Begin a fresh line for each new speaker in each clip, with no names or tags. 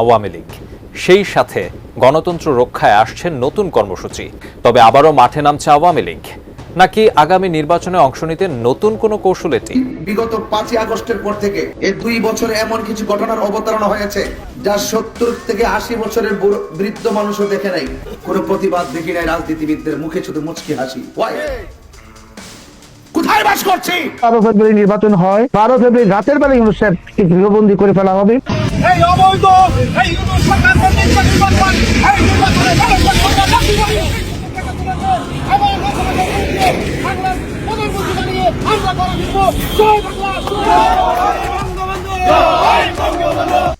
আওয়ামী লীগ। সেই সাথে গণতন্ত্র রক্ষায় আসছে নতুন কর্মসূচি। তবে আবারও মাঠে নামছে আওয়ামী লীগ। নাকি আগামী নির্বাচনে অংশ নিতে নতুন কোনো কৌশল এটি?
বিগত পাঁচই আগস্টের পর থেকে এই দুই বছরে এমন কিছু ঘটনার অবতারণা হয়েছে যা সত্তর থেকে আশি বছরের বৃদ্ধ মানুষও দেখে নাই কোনো প্রতিবাদ দেখি নাই রাজনীতিবিদদের মুখে শুধু মুচকি হাসি। কোথায় বাস করছি?
বারো ফেব্রুয়ারি নির্বাচন হয়। বারো ফেব্রুয়ারি রাতের বেলা ইউনুস সাহেবকে গৃহবন্দী করে ফেলা হবে।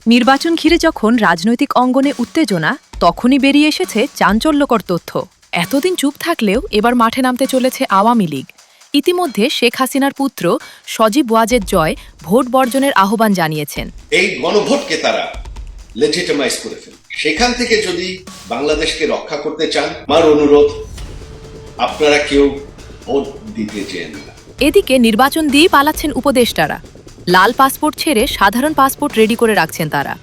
নির্বাচন
ঘিরে যখন রাজনৈতিক অঙ্গনে উত্তেজনা, তখনই বেরিয়ে এসেছে চাঞ্চল্যকর তথ্য। এতদিন চুপ থাকলেও এবার মাঠে নামতে চলেছে আওয়ামী লীগ। ইতিমধ্যে শেখ হাসিনার পুত্র সজীব ওয়াজেদ জয় ভোট বর্জনের আহ্বান জানিয়েছেন।
এই গণভোটকে তারা লেজিটিমাইজ করে ফেলে। সেখান থেকে যদি বাংলাদেশকে রক্ষা করতে চান আমার অনুরোধ আপনারা কেউ ভোট দিতে চেন
এদিকে নির্বাচন দিয়ে পালাচ্ছেন উপদেষ্টারা। লাল পাসপোর্ট ছেড়ে সাধারণ পাসপোর্ট রেডি করে রাখছেন তারা।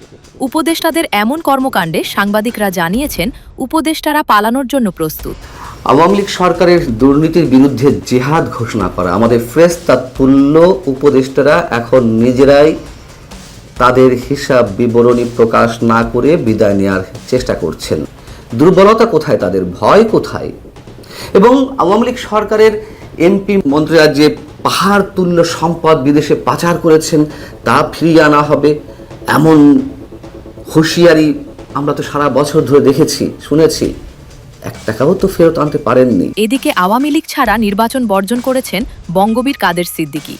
উপদেষ্টাদের এমন কর্মকাণ্ডে সাংবাদিকরা জানিয়েছেন উপদেষ্টারা পালানোর জন্য প্রস্তুত।
আওয়ামী লীগ সরকারের দুর্নীতির বিরুদ্ধে জেহাদ ঘোষণা করা। আমাদের ফ্রেশ তাৎপুল্য উপদেষ্টারা এখন নিজেরাই তাদের হিসাব বিবরণী প্রকাশ না করে বিদায় নেওয়ার চেষ্টা করছেন। দুর্বলতা কোথায়? তাদের ভয় কোথায়? এবং আওয়ামী লীগ সরকারের এমপি মন্ত্রীরা যে পাহাড় তুল্য সম্পদ বিদেশে পাচার করেছেন, তা ফিরিয়ে আনা হবে এমন হুঁশিয়ারি আমরা তো সারা বছর ধরে দেখেছি, শুনেছি। এক টাকাও তো ফেরত আনতে পারেননি।
এদিকে আওয়ামী লীগ ছাড়া নির্বাচন বর্জন করেছেন বঙ্গবীর কাদের সিদ্দিকী।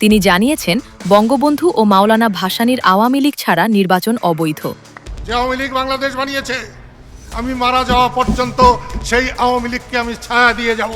তিনি জানিয়েছেন বঙ্গবন্ধু ও মাওলানা ভাসানীর আওয়ামী লীগ ছাড়া নির্বাচন অবৈধ।
যে আওয়ামী লীগ বাংলাদেশ বানিয়েছে আমি মারা যাওয়া পর্যন্ত সেই আওয়ামী লীগকে আমি ছায়া দিয়ে যাব।